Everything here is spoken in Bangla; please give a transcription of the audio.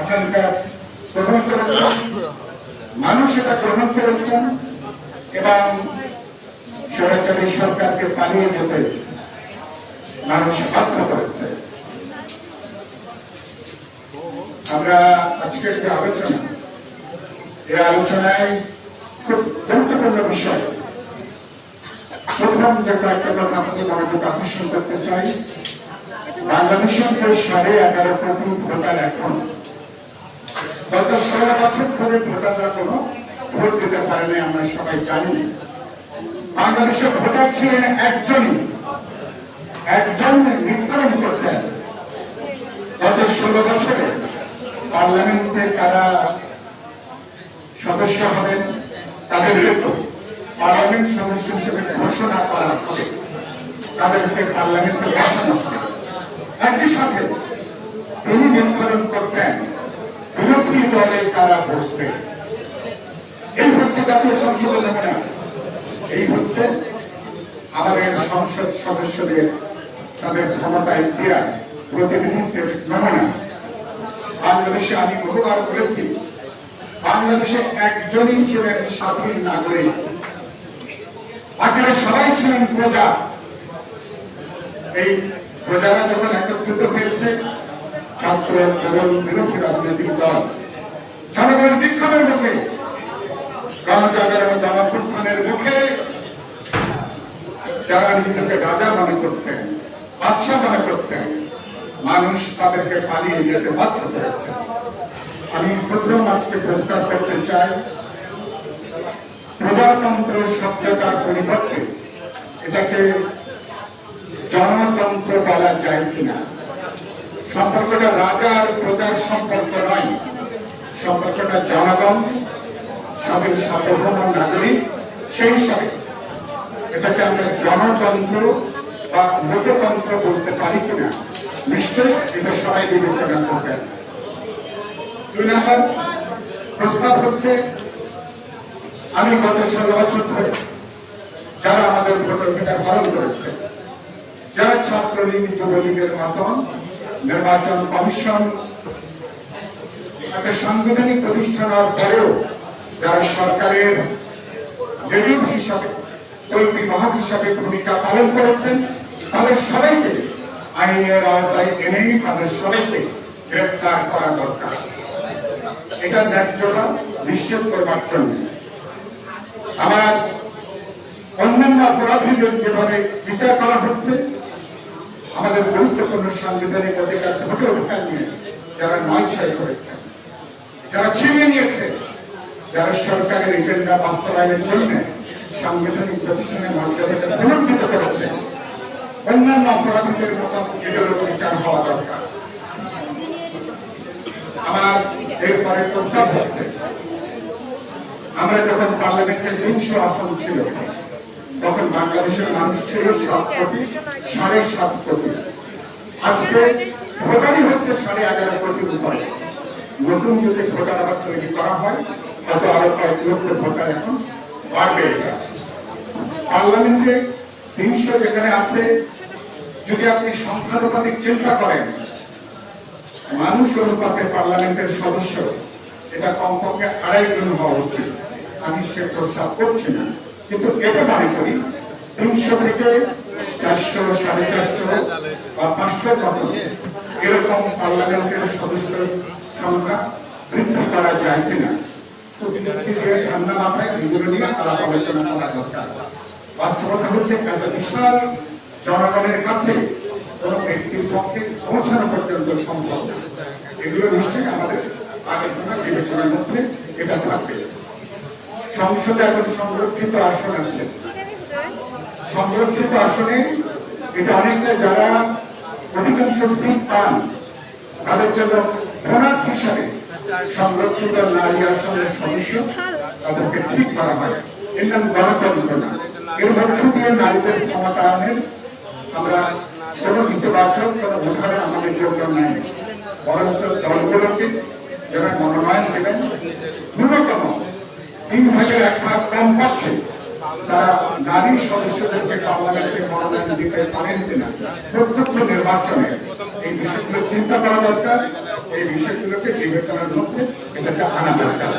এখানকার গ্রহণ করেছেন মানুষ এটা গ্রহণ করেছেন এবং সরাসরি সরকারকে পালিয়ে যেতে মানুষ বাধ্য করেছে। আমরা আজকের যে আলোচনা, এই আলোচনায় খুব গুরুত্বপূর্ণ বিষয়। প্রথম যে কয়েকটা কথা আপনাদের মনোযোগ আকর্ষণ করতে চাই, বাংলাদেশের যে সাড়ে এগারো কোটি ভোটার এখন গত ষোলো বছর ধরে ভোটাররা কোনো ভোট দিতে পারেনি, আমরা সবাই জানি। বাংলাদেশের ভোটার ছিলেন একজনই, একজন নির্ধারণ করতেন গত ষোলো বছরে পার্লামেন্টে কারা সদস্য হবেন, তাদের পার্লামেন্ট সদস্য হিসেবে ঘোষণা করার পরে তাদেরকে পার্লামেন্টে বসানো হবে। একই সাথে তিনি নির্ধারণ করতেন দলে কারা বসবে? এই হচ্ছে জাতীয় নমুনা এই হচ্ছে আমাদের সংসদ সদস্যদের তাদের ক্ষমতায় দেওয়া প্রতিনিধিত্বের নমুনা। বাংলাদেশে আমি বহুবার বলেছি, বাংলাদেশে একজনই ছিলেন স্বাধীন নাগরিক। বাকিরা সবাই ছিলেন প্রজা। এই প্রজারা যখন একত্রিত হয়েছে, ছাত্র তরুণ বিরোধী রাজনৈতিক দল জনগণের বিক্ষোভের মুখে গণজাগরণ গণপ্রত্থানের মুখে যারা নিজেদেরকে রাজা মনে করতেন, বাদশাহ মনে করতেন, মানুষ তাদেরকে পালিয়ে যেতে বাধ্য করেছে। আমি প্রথম আজকে প্রস্তাব করতে চাই, প্রজাতন্ত্র শব্দটার পরিবর্তে এটাকে জনতন্ত্র বলা যায় কিনা? সম্পর্কটা রাজা আর প্রজার সম্পর্ক নয়। সম্পর্কটা জনগণ সবাই সার্বভৌম নাগরিক, সেই হিসাবে এটাকে আমরা জনতন্ত্র বা লোকতন্ত্র বলতে পারি কিনা, নিশ্চয়ই এটা সবাই বিবেচনা করবেন দুই নম্বর প্রস্তাব হচ্ছে, আমি গত ষোলো বছর ধরে যারা আমাদের ভোটার ভোটাধিকার পালন করেছে, যারা ছাত্রলীগ, যুবলীগের মতন নির্বাচন কমিশন একটা সাংবিধানিক প্রতিষ্ঠান হওয়ার পরেও যারা সরকারের রেডিও হিসাবে, কল্পী মহা হিসাবে ভূমিকা পালন করেছেন, তাদের সবাইকে আইনের আওতায় এনেই তাদের সবাইকে গ্রেপ্তার করা দরকার। এটা ন্যায্যতা নিশ্চিত করবার জন্য। আবার অন্যান্য অপরাধীদের যেভাবে বিচার করা হচ্ছে, আমাদের গুরুত্বপূর্ণ সাংবিধানিক অধিকার ভোটে অধিকার নিয়ে যারা নয় ছয় করেছেন যারা ছিনিয়ে নিয়েছে, যারা সরকারের এজেন্ডা বাস্তবায়নের জন্য সাংবিধানিক প্রতিষ্ঠানের মর্যাদাকে পুনর্জিত করেছে, অন্যান্য অপরাধীদের মতো এদেরও বিচার হওয়া দরকার। আমার এরপরে প্রস্তাব হচ্ছে, আমরা যখন পার্লামেন্টের তিনশো আসন ছিল, তখন বাংলাদেশের মানুষ ছিল সাত কোটি, সাড়ে সাত কোটি। আজকে ভোটারই হচ্ছে সাড়ে এগারো কোটি উপরে। নতুন যদি ভোটার আবার তৈরি করা হয় তত আরও কয়েক লক্ষ ভোটার এখন বাড়বে এটা। পার্লামেন্টে তিনশো যেখানে আছে, যদি আপনি সংখ্যানুপাতিক চিন্তা করেন, মানুষ অনুপাতে পার্লামেন্টের সদস্য, এটা কমপক্ষে আড়াই জন হওয়া উচিত। আমি সে প্রস্তাব করছি না, কিন্তু এটা মনে করি, তিনশো থেকে চারশো, সাড়ে চারশো বা পাঁচশো মতো এরকম পার্লামেন্টের সদস্য সংখ্যা বৃদ্ধি করা যায় কিনা? ঠান্ডা মাথায় এগুলো নিয়ে আলোচনা করা দরকার। বাস্তবতা হচ্ছে, এত বিশাল জনগণের কাছে কোন পক্ষে পৌঁছানো পর্যন্ত সম্ভব এগুলো নিশ্চয়ই আমাদের আলোচনা বিবেচনার মধ্যে এটা থাকবে। সংসদে এখন সংরক্ষিত আসন আছে। সংরক্ষিত আসনে এটা অনেকটা যারা অধিকাংশ সিট পান, তাদের জন্য বোনাস হিসাবে সংরক্ষিত নারী আসনের সদস্য তাদেরকে ঠিক করা হয়। এর গণতন্ত্র না। এর মধ্য দিয়ে নারীদের ক্ষমতায়নের আমরা কোনো ইতিবাচক, কোনো উদাহরণ আমাদের জন্য নেই। বরঞ্চ দলগুলোকে যারা মনোনয়ন দেবেন। ন্যূনতম তিন ভাগের এক ভাগ কম পক্ষে তারা নারী সদস্যদেরকে পার্লামেন্টে মনোনয়ন দিতে পারেন কিনা প্রত্যক্ষ নির্বাচনে এই বিষয়গুলো চিন্তা করা দরকার। এই বিষয়গুলোকে বিবেচনার মধ্যে এটাকে আনা দরকার।